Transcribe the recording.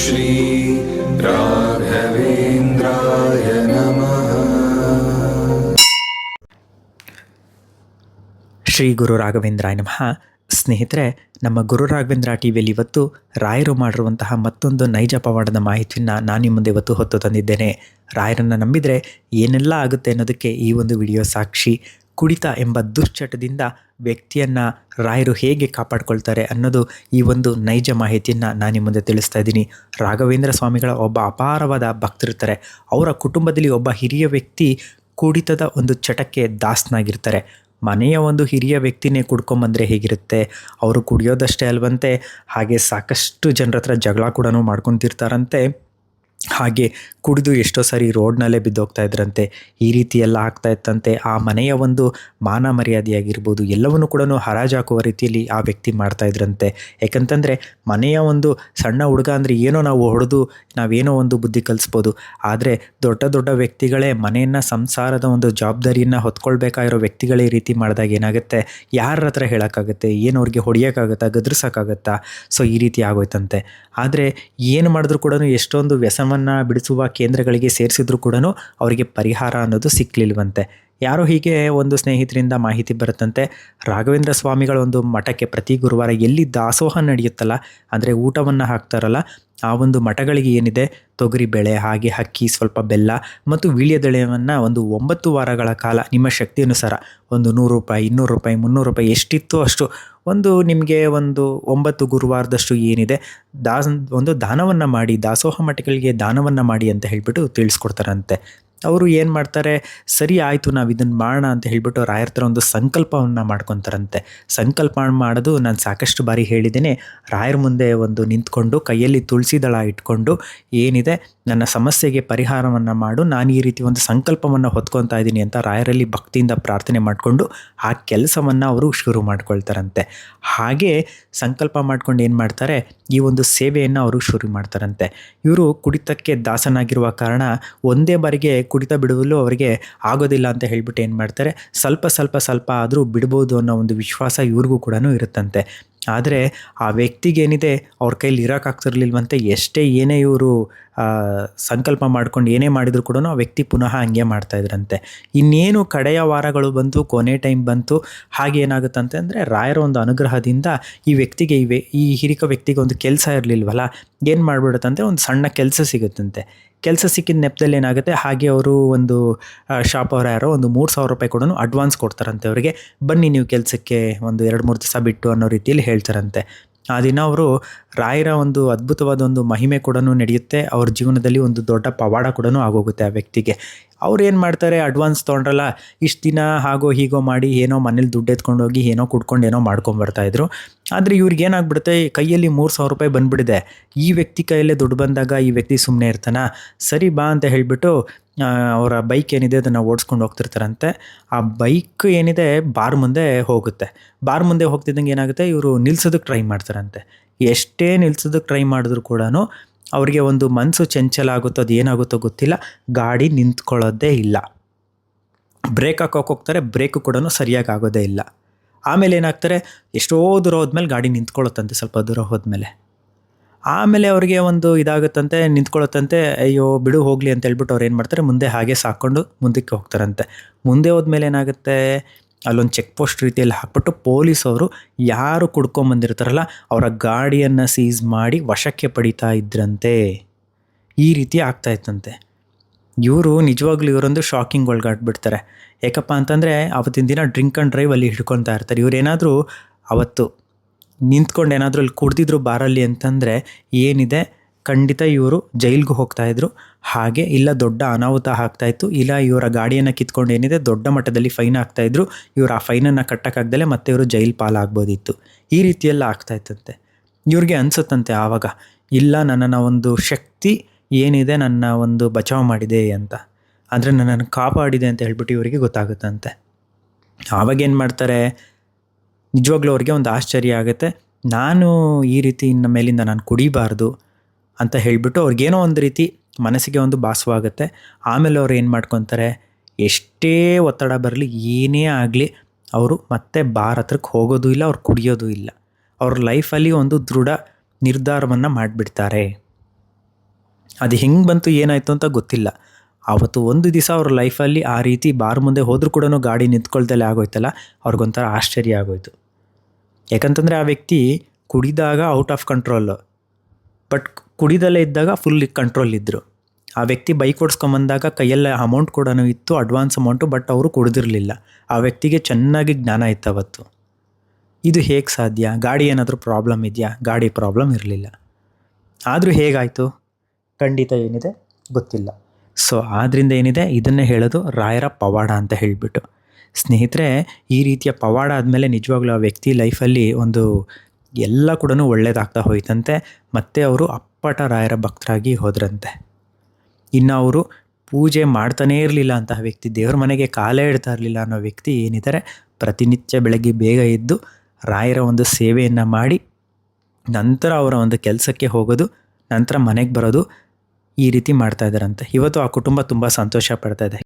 श्री राघवेन्द्राय नमः ಶ್ರೀ ಗುರು ರಾಘವೇಂದ್ರಾಯ ನಮಃ ಸ್ನೇಹಿತರೆ ನಮ್ಮ ಗುರು ರಾಘವೇಂದ್ರ ಟಿ ವಿಯಲ್ಲಿ ಇವತ್ತು ರಾಯರು ಮಾಡಿರುವಂತಹ ಮತ್ತೊಂದು ನೈಜ ಪವಾಡದ ಮಾಹಿತಿಯನ್ನು ನಾನು ನಿಮ್ಮ ಮುಂದೆ ಇವತ್ತು ಹೊತ್ತು ತಂದಿದ್ದೇನೆ ರಾಯರನ್ನು ನಂಬಿದರೆ ಏನೆಲ್ಲ ಆಗುತ್ತೆ ಅನ್ನೋದಕ್ಕೆ ಈ ಒಂದು ವಿಡಿಯೋ ಸಾಕ್ಷಿ ಕುಡಿತ ಎಂಬ ದುಶ್ಚಟದಿಂದ ವ್ಯಕ್ತಿಯನ್ನು ರಾಯರು ಹೇಗೆ ಕಾಪಾಡ್ಕೊಳ್ತಾರೆ ಅನ್ನೋದು ಈ ಒಂದು ನೈಜ ಮಾಹಿತಿಯನ್ನು ನಾನು ನಿಮ್ಮ ಮುಂದೆ ತಿಳಿಸ್ತಾ ಇದ್ದೀನಿ. ರಾಘವೇಂದ್ರ ಸ್ವಾಮಿಗಳ ಒಬ್ಬ ಅಪಾರವಾದ ಭಕ್ತರಿರ್ತಾರೆ. ಅವರ ಕುಟುಂಬದಲ್ಲಿ ಒಬ್ಬ ಹಿರಿಯ ವ್ಯಕ್ತಿ ಕುಡಿತದ ಒಂದು ಚಟಕ್ಕೆ ದಾಸನಾಗಿರ್ತಾರೆ. ಮನೆಯ ಒಂದು ಹಿರಿಯ ವ್ಯಕ್ತಿನೇ ಕುಡ್ಕೊಂಬಂದರೆ ಹೇಗಿರುತ್ತೆ? ಅವರು ಕುಡಿಯೋದಷ್ಟೇ ಅಲ್ವಂತೆ, ಹಾಗೆ ಸಾಕಷ್ಟು ಜನರ ಹತ್ರ ಜಗಳ ಕೂಡ ಮಾಡ್ಕೊತಿರ್ತಾರಂತೆ. ಹಾಗೆ ಕುಡಿದು ಎಷ್ಟೋ ಸಾರಿ ರೋಡ್ನಲ್ಲೇ ಬಿದ್ದೋಗ್ತಾ ಇದ್ರಂತೆ. ಈ ರೀತಿ ಎಲ್ಲ ಆಗ್ತಾ ಇತ್ತಂತೆ. ಆ ಮನೆಯ ಒಂದು ಮಾನ ಮರ್ಯಾದೆಯಾಗಿರ್ಬೋದು, ಎಲ್ಲವನ್ನು ಕೂಡ ಹರಾಜಾಕುವ ರೀತಿಯಲ್ಲಿ ಆ ವ್ಯಕ್ತಿ ಮಾಡ್ತಾ ಇದ್ರಂತೆ. ಯಾಕಂತಂದರೆ, ಮನೆಯ ಒಂದು ಸಣ್ಣ ಹುಡುಗ ಅಂದರೆ ಏನೋ ನಾವು ಹೊಡೆದು ನಾವೇನೋ ಒಂದು ಬುದ್ಧಿ ಕಲಿಸ್ಬೋದು. ಆದರೆ ದೊಡ್ಡ ದೊಡ್ಡ ವ್ಯಕ್ತಿಗಳೇ ಮನೆಯನ್ನು, ಸಂಸಾರದ ಒಂದು ಜವಾಬ್ದಾರಿಯನ್ನು ಹೊತ್ಕೊಳ್ಬೇಕಾಗಿರೋ ವ್ಯಕ್ತಿಗಳೇ ಈ ರೀತಿ ಮಾಡಿದಾಗ ಏನಾಗುತ್ತೆ? ಯಾರ ಹತ್ರ ಹೇಳೋಕ್ಕಾಗುತ್ತೆ? ಏನು ಅವ್ರಿಗೆ ಹೊಡಿಯೋಕ್ಕಾಗತ್ತಾ? ಗದರ್ಸೋಕ್ಕಾಗತ್ತಾ? ಸೊ ಈ ರೀತಿ ಆಗೋಯ್ತಂತೆ. ಆದರೆ ಏನು ಮಾಡಿದ್ರು ಕೂಡ ಎಷ್ಟೊಂದು ವ್ಯಸನವನ್ನು ಬಿಡಿಸುವ ಕೇಂದ್ರಗಳಿಗೆ ಸೇರಿಸಿದ್ರು ಕೂಡ ಅವರಿಗೆ ಪರಿಹಾರ ಅನ್ನೋದು ಸಿಕ್ಕಲಿಲ್ವಂತೆ ಯಾರೋ ಹೀಗೆ ಒಂದು ಸ್ನೇಹಿತರಿಂದ ಮಾಹಿತಿ ಬರುತ್ತಂತೆ, ರಾಘವೇಂದ್ರ ಸ್ವಾಮಿಗಳ ಒಂದು ಮಠಕ್ಕೆ ಪ್ರತಿ ಗುರುವಾರ ಎಲ್ಲಿ ದಾಸೋಹ ನಡೆಯುತ್ತಲ್ಲ, ಅಂದರೆ ಊಟವನ್ನು ಹಾಕ್ತಾರಲ್ಲ ಆ ಒಂದು ಮಠಗಳಿಗೆ ಏನಿದೆ? ತೊಗರಿ ಬೆಳೆ, ಹಾಗೆ ಅಕ್ಕಿ, ಸ್ವಲ್ಪ ಬೆಲ್ಲ ಮತ್ತು ವೀಳ್ಯದೆಳೆಯನ್ನು ಒಂದು ಒಂಬತ್ತು ವಾರಗಳ ಕಾಲ ನಿಮ್ಮ ಶಕ್ತಿ ಅನುಸಾರ ಒಂದು ನೂರು ರೂಪಾಯಿ, ಇನ್ನೂರು ರೂಪಾಯಿ, ಮುನ್ನೂರು ರೂಪಾಯಿ ಎಷ್ಟಿತ್ತು ಅಷ್ಟು ಒಂದು ನಿಮಗೆ ಒಂದು ಒಂಬತ್ತು ಗುರುವಾರದಷ್ಟು ಏನಿದೆ? ದಾಸ, ಒಂದು ದಾನವನ್ನು ಮಾಡಿ, ದಾಸೋಹ ಮಠಗಳಿಗೆ ದಾನವನ್ನು ಮಾಡಿ ಅಂತ ಹೇಳಿಬಿಟ್ಟು ತಿಳಿಸ್ಕೊಡ್ತಾರಂತೆ. ಅವರು ಏನು ಮಾಡ್ತಾರೆ, ಸರಿ ಆಯಿತು, ನಾವು ಇದನ್ನು ಮಾಡೋಣ ಅಂತ ಹೇಳಿಬಿಟ್ಟು ರಾಯರ ಹತ್ರ ಒಂದು ಸಂಕಲ್ಪವನ್ನು ಮಾಡ್ಕೊತಾರಂತೆ. ಸಂಕಲ್ಪ ಮಾಡೋದು ನಾನು ಸಾಕಷ್ಟು ಬಾರಿ ಹೇಳಿದ್ದೀನಿ. ರಾಯರ ಮುಂದೆ ಒಂದು ನಿಂತ್ಕೊಂಡು ಕೈಯಲ್ಲಿ ತುಳಸಿ ದಳ ಇಟ್ಕೊಂಡು ಏನಿದೆ ನನ್ನ ಸಮಸ್ಯೆಗೆ ಪರಿಹಾರವನ್ನು ಮಾಡು, ನಾನು ಈ ರೀತಿ ಒಂದು ಸಂಕಲ್ಪವನ್ನು ಹೊತ್ಕೊತಾ ಇದ್ದೀನಿ ಅಂತ ರಾಯರಲ್ಲಿ ಭಕ್ತಿಯಿಂದ ಪ್ರಾರ್ಥನೆ ಮಾಡಿಕೊಂಡು ಆ ಕೆಲಸವನ್ನು ಅವರು ಶುರು ಮಾಡ್ಕೊಳ್ತಾರಂತೆ. ಹಾಗೆ ಸಂಕಲ್ಪ ಮಾಡ್ಕೊಂಡು ಏನು ಮಾಡ್ತಾರೆ, ಈ ಒಂದು ಸೇವೆಯನ್ನು ಅವರು ಶುರು ಮಾಡ್ತಾರಂತೆ. ಇವರು ಕುಡಿತಕ್ಕೆ ದಾಸನಾಗಿರುವ ಕಾರಣ ಒಂದೇ ಬಾರಿಗೆ ಕುಡಿತ ಬಿಡುವಲು ಅವರಿಗೆ ಆಗೋದಿಲ್ಲ ಅಂತ ಹೇಳ್ಬಿಟ್ಟು ಏನು ಮಾಡ್ತಾರೆ, ಸ್ವಲ್ಪ ಸ್ವಲ್ಪ ಸ್ವಲ್ಪ ಆದರೂ ಬಿಡ್ಬೋದು ಅನ್ನೋ ಒಂದು ವಿಶ್ವಾಸ ಇವ್ರಿಗೂ ಕೂಡ ಇರುತ್ತಂತೆ. ಆದರೆ ಆ ವ್ಯಕ್ತಿಗೇನಿದೆ, ಅವ್ರ ಕೈಲಿ ಇರೋಕ್ಕಾಗ್ತಿರ್ಲಿಲ್ವಂತೆ ಎಷ್ಟೇ ಏನೇ ಇವರು ಸಂಕಲ್ಪ ಮಾಡ್ಕೊಂಡು ಏನೇ ಮಾಡಿದ್ರು ಕೂಡ ಆ ವ್ಯಕ್ತಿ ಪುನಃ ಹಂಗೆ ಮಾಡ್ತಾಯಿದ್ರಂತೆ ಇನ್ನೇನು ಕಡೆಯ ವಾರಗಳು ಬಂತು, ಕೊನೆ ಟೈಮ್ ಬಂತು, ಹಾಗೆ ಏನಾಗುತ್ತಂತೆ ಅಂತಂದರೆ ರಾಯರ ಒಂದು ಅನುಗ್ರಹದಿಂದ ಈ ವ್ಯಕ್ತಿಗೆ ವ್ಯ, ಈ ಹಿರಿಕ ವ್ಯಕ್ತಿಗೆ ಒಂದು ಕೆಲಸ ಇರಲಿಲ್ವಲ್ಲ, ಏನು ಮಾಡಿಬಿಡುತ್ತಂತೆ? ಒಂದು ಸಣ್ಣ ಕೆಲಸ ಸಿಗುತ್ತಂತೆ. ಕೆಲಸ ಸಿಕ್ಕಿದ ನೆಪದಲ್ಲಿ ಏನಾಗುತ್ತೆ? ಹಾಗೆ ಅವರು ಒಂದು ಶಾಪ್ ಅವರು ಯಾರೋ ಒಂದು ಮೂರು ಸಾವಿರ ರೂಪಾಯಿ ಕೂಡ ಅಡ್ವಾನ್ಸ್ ಕೊಡ್ತಾರಂತೆ ಅವರಿಗೆ. ಬನ್ನಿ ನೀವು ಕೆಲಸಕ್ಕೆ ಒಂದು ಎರಡು ಮೂರು ದಿವಸ ಬಿಟ್ಟು ಅನ್ನೋ ರೀತಿಯಲ್ಲಿ ಹೇಳ್ತಾರಂತೆ. ಆ ದಿನ ಅವರು ರಾಯರ ಒಂದು ಅದ್ಭುತವಾದ ಒಂದು ಮಹಿಮೆ ಕೂಡ ನಡೆಯುತ್ತೆ. ಅವ್ರ ಜೀವನದಲ್ಲಿ ಒಂದು ದೊಡ್ಡ ಪವಾಡ ಕೂಡ ಆಗೋಗುತ್ತೆ ಆ ವ್ಯಕ್ತಿಗೆ. ಅವ್ರು ಏನು ಮಾಡ್ತಾರೆ? ಅಡ್ವಾನ್ಸ್ ತೊಗೊಂಡ್ರಲ್ಲ, ಇಷ್ಟು ದಿನ ಹಾಗೋ ಹೀಗೋ ಮಾಡಿ ಏನೋ ಮನೇಲಿ ದುಡ್ಡು ಎತ್ಕೊಂಡು ಹೋಗಿ ಏನೋ ಕುಡ್ಕೊಂಡು ಏನೋ ಮಾಡ್ಕೊಂಬರ್ತಾಯಿದ್ರು ಆದರೆ ಇವ್ರಿಗೆ ಏನಾಗ್ಬಿಡುತ್ತೆ? ಕೈಯಲ್ಲಿ ಮೂರು ಸಾವಿರ ರೂಪಾಯಿ ಬಂದ್ಬಿಟ್ಟಿದೆ ಈ ವ್ಯಕ್ತಿ ಕೈಯಲ್ಲೇ ದುಡ್ಡು ಬಂದಾಗ ಈ ವ್ಯಕ್ತಿ ಸುಮ್ಮನೆ ಇರ್ತಾನ? ಸರಿ ಬಾ ಅಂತ ಹೇಳಿಬಿಟ್ಟು ಅವರ ಬೈಕ್ ಏನಿದೆ ಅದನ್ನು ಓಡಿಸ್ಕೊಂಡು ಹೋಗ್ತಿರ್ತಾರಂತೆ. ಆ ಬೈಕ್ ಏನಿದೆ ಬಾರ್ ಮುಂದೆ ಹೋಗುತ್ತೆ. ಬಾರ್ ಮುಂದೆ ಹೋಗ್ತಿದ್ದಂಗೆ ಏನಾಗುತ್ತೆ? ಇವರು ನಿಲ್ಸೋದಕ್ಕೆ ಟ್ರೈ ಮಾಡ್ತಾರಂತೆ. ಎಷ್ಟೇ ನಿಲ್ಸೋದಕ್ಕೆ ಟ್ರೈ ಮಾಡಿದ್ರು ಕೂಡ ಅವರಿಗೆ ಒಂದು ಮನಸ್ಸು ಚಂಚಲ ಆಗುತ್ತೋ ಅದು ಏನಾಗುತ್ತೋ ಗೊತ್ತಿಲ್ಲ. ಗಾಡಿ ನಿಂತ್ಕೊಳ್ಳೋದೇ ಇಲ್ಲ. ಬ್ರೇಕ್ ಹಾಕೋಕೆ ಹೋಗ್ತಾರೆ ಬ್ರೇಕು ಕೂಡ ಸರಿಯಾಗಿ ಆಗೋದೇ ಇಲ್ಲ. ಆಮೇಲೆ ಏನಾಗ್ತಾರೆ, ಎಷ್ಟೋ ದೂರ ಹೋದ್ಮೇಲೆ ಗಾಡಿ ನಿಂತ್ಕೊಳ್ಳುತ್ತಂತೆ, ಸ್ವಲ್ಪ ದೂರ ಹೋದ್ಮೇಲೆ. ಆಮೇಲೆ ಅವ್ರಿಗೆ ಒಂದು ಇದಾಗುತ್ತಂತೆ, ನಿಂತ್ಕೊಳ್ಳುತ್ತಂತೆ, ಅಯ್ಯೋ, ಬಿಡು, ಹೋಗಲಿ ಅಂತ ಹೇಳ್ಬಿಟ್ಟು ಅವ್ರು ಏನು ಮಾಡ್ತಾರೆ ಮುಂದೆ ಹಾಗೆ ಸಾಕೊಂಡು ಮುಂದಕ್ಕೆ ಹೋಗ್ತಾರಂತೆ. ಮುಂದೆ ಹೋದ್ಮೇಲೆ ಏನಾಗುತ್ತೆ ಅಲ್ಲೊಂದು ಚೆಕ್ ಪೋಸ್ಟ್ ರೀತಿಯಲ್ಲಿ ಹಾಕ್ಬಿಟ್ಟು ಪೊಲೀಸವರು ಯಾರು ಕುಡ್ಕೊಂಬಂದಿರ್ತಾರಲ್ಲ ಅವರ ಗಾಡಿಯನ್ನು ಸೀಸ್ ಮಾಡಿ ವಶಕ್ಕೆ ಪಡಿತಾ ಇದ್ರಂತೆ. ಈ ರೀತಿ ಆಗ್ತಾ ಇತ್ತಂತೆ. ಇವರು ನಿಜವಾಗ್ಲೂ ಇವರೊಂದು ಶಾಕಿಂಗ್ ಒಳಗಾಡ್ಬಿಡ್ತಾರೆ ಯಾಕಪ್ಪ ಅಂತಂದರೆ ಅವತ್ತಿನ ದಿನ ಡ್ರಿಂಕ್ ಆ್ಯಂಡ್ ಡ್ರೈವ್ ಅಲ್ಲಿ ಹಿಡ್ಕೊತಾ ಇರ್ತಾರೆ. ಇವರೇನಾದರೂ ಅವತ್ತು ನಿಂತ್ಕೊಂಡು ಏನಾದರೂ ಅಲ್ಲಿ ಕುಡ್ದಿದ್ರು ಬಾರಲ್ಲಿ ಅಂತಂದರೆ ಏನಿದೆ? ಖಂಡಿತ ಇವರು ಜೈಲಿಗೂ ಹೋಗ್ತಾ ಇದ್ರು. ಹಾಗೆ ಇಲ್ಲ, ದೊಡ್ಡ ಅನಾಹುತ ಆಗ್ತಾಯಿತ್ತು ಇಲ್ಲ, ಇವರ ಗಾಡಿಯನ್ನು ಕಿತ್ಕೊಂಡು ಏನಿದೆ, ದೊಡ್ಡ ಮಟ್ಟದಲ್ಲಿ ಫೈನ್ ಆಗ್ತಾಯಿದ್ರು ಇವರು ಆ ಫೈನನ್ನು ಕಟ್ಟಕ್ಕಾಗ್ದಲೇ ಮತ್ತೆ ಇವರು ಜೈಲು ಪಾಲಾಗ್ಬೋದಿತ್ತು. ಈ ರೀತಿಯೆಲ್ಲ ಆಗ್ತಾ ಇತ್ತಂತೆ. ಇವ್ರಿಗೆ ಅನಿಸುತ್ತಂತೆ ಆವಾಗ, ಇಲ್ಲ, ನನ್ನನ್ನು ಒಂದು ಶಕ್ತಿ ಏನಿದೆ, ನನ್ನ ಒಂದು ಬಚಾವ್ ಮಾಡಿದೆ ಅಂತ. ಅಂದರೆ ನನ್ನನ್ನು ಕಾಪಾಡಿದೆ ಅಂತ ಹೇಳ್ಬಿಟ್ಟು ಇವರಿಗೆ ಗೊತ್ತಾಗುತ್ತಂತೆ. ಆವಾಗೇನು ಮಾಡ್ತಾರೆ? ನಿಜವಾಗ್ಲೂ ಅವ್ರಿಗೆ ಒಂದು ಆಶ್ಚರ್ಯ ಆಗುತ್ತೆ. ನಾನು ಈ ರೀತಿ ಇನ್ನ ಮೇಲಿಂದ ನಾನು ಕುಡಿಬಾರ್ದು. ಅಂತ ಹೇಳಿಬಿಟ್ಟು ಅವ್ರಿಗೇನೋ ಒಂದು ರೀತಿ ಮನಸ್ಸಿಗೆ ಒಂದು ಭಾಸವಾಗುತ್ತೆ. ಆಮೇಲೆ ಅವ್ರು ಏನು ಮಾಡ್ಕೊತಾರೆ? ಎಷ್ಟೇ ಒತ್ತಡ ಬರಲಿ, ಏನೇ ಆಗಲಿ, ಅವರು ಮತ್ತೆ ಬಾರ್ ಹತ್ರಕ್ಕೆ ಹೋಗೋದು ಇಲ್ಲ, ಅವ್ರು ಕುಡಿಯೋದು ಇಲ್ಲ. ಅವ್ರ ಲೈಫಲ್ಲಿ ಒಂದು ದೃಢ ನಿರ್ಧಾರವನ್ನು ಮಾಡಿಬಿಡ್ತಾರೆ. ಅದು ಹೆಂಗೆ ಬಂತು, ಏನಾಯಿತು ಅಂತ ಗೊತ್ತಿಲ್ಲ. ಆವತ್ತು ಒಂದು ದಿವಸ ಅವ್ರ ಲೈಫಲ್ಲಿ ಆ ರೀತಿ ಬಾರ್ ಮುಂದೆ ಹೋದರೂ ಕೂಡ ಗಾಡಿ ನಿಂತ್ಕೊಳ್ದಲ್ಲೇ ಆಗೋಯ್ತಲ್ಲ ಅವ್ರಿಗೊಂಥರ ಆಶ್ಚರ್ಯ ಆಗೋಯ್ತು. ಯಾಕಂತಂದರೆ ಆ ವ್ಯಕ್ತಿ ಕುಡಿದಾಗ ಔಟ್ ಆಫ್ ಕಂಟ್ರೋಲು ಬಟ್ ಕುಡಿದಲ್ಲೇ ಇದ್ದಾಗ ಫುಲ್ ಕಂಟ್ರೋಲ್ ಇದ್ದರು ಆ ವ್ಯಕ್ತಿ ಬೈಕ್ ಓಡಿಸ್ಕೊಂಬಂದಾಗ ಕೈಯಲ್ಲಿ ಅಮೌಂಟ್ ಕೂಡ ಇತ್ತು ಅಡ್ವಾನ್ಸ್ ಅಮೌಂಟು ಬಟ್ ಅವರು ಕುಡಿದಿರಲಿಲ್ಲ. ಆ ವ್ಯಕ್ತಿಗೆ ಚೆನ್ನಾಗಿ ಜ್ಞಾನ ಇತ್ತು ಅವತ್ತು. ಇದು ಹೇಗೆ ಸಾಧ್ಯ? ಗಾಡಿ ಏನಾದರೂ ಪ್ರಾಬ್ಲಮ್ ಇದೆಯಾ? ಗಾಡಿ ಪ್ರಾಬ್ಲಮ್ ಇರಲಿಲ್ಲ. ಆದರೂ ಹೇಗಾಯಿತು? ಖಂಡಿತ ಏನಿದೆ? ಗೊತ್ತಿಲ್ಲ. ಸೊ ಆದ್ದರಿಂದ ಏನಿದೆ? ಇದನ್ನೇ ಹೇಳೋದು ರಾಯರ ಪವಾಡ ಅಂತ ಹೇಳಿಬಿಟ್ಟು. ಸ್ನೇಹಿತರೆ, ಈ ರೀತಿಯ ಪವಾಡ ಆದಮೇಲೆ ನಿಜವಾಗ್ಲೂ ಆ ವ್ಯಕ್ತಿ ಲೈಫಲ್ಲಿ ಒಂದು ಎಲ್ಲ ಕೂಡ ಒಳ್ಳೇದಾಗ್ತಾ ಹೋಯ್ತಂತೆ, ಮತ್ತೆ ಅವರು ಅಪ್ಪಟ ರಾಯರ ಭಕ್ತರಾಗಿ ಹೋದ್ರಂತೆ. ಇನ್ನು ಅವರು ಪೂಜೆ ಮಾಡ್ತಾನೇ ಇರಲಿಲ್ಲ ಅಂತಹ ವ್ಯಕ್ತಿ, ದೇವ್ರ ಮನೆಗೆ ಕಾಲೇ ಇಡ್ತಾ ಇರಲಿಲ್ಲ ಅನ್ನೋ ವ್ಯಕ್ತಿ ಏನಿದ್ದಾರೆ, ಪ್ರತಿನಿತ್ಯ ಬೆಳಗ್ಗೆ ಬೇಗ ಎದ್ದು ರಾಯರ ಒಂದು ಸೇವೆಯನ್ನು ಮಾಡಿ, ನಂತರ ಅವರ ಒಂದು ಕೆಲಸಕ್ಕೆ ಹೋಗೋದು, ನಂತರ ಮನೆಗೆ ಬರೋದು ಈ ರೀತಿ ಮಾಡ್ತಾ ಇದ್ದಾರಂತೆ. ಇವತ್ತು ಆ ಕುಟುಂಬ ತುಂಬ ಸಂತೋಷ ಪಡ್ತಾ ಇದೆ.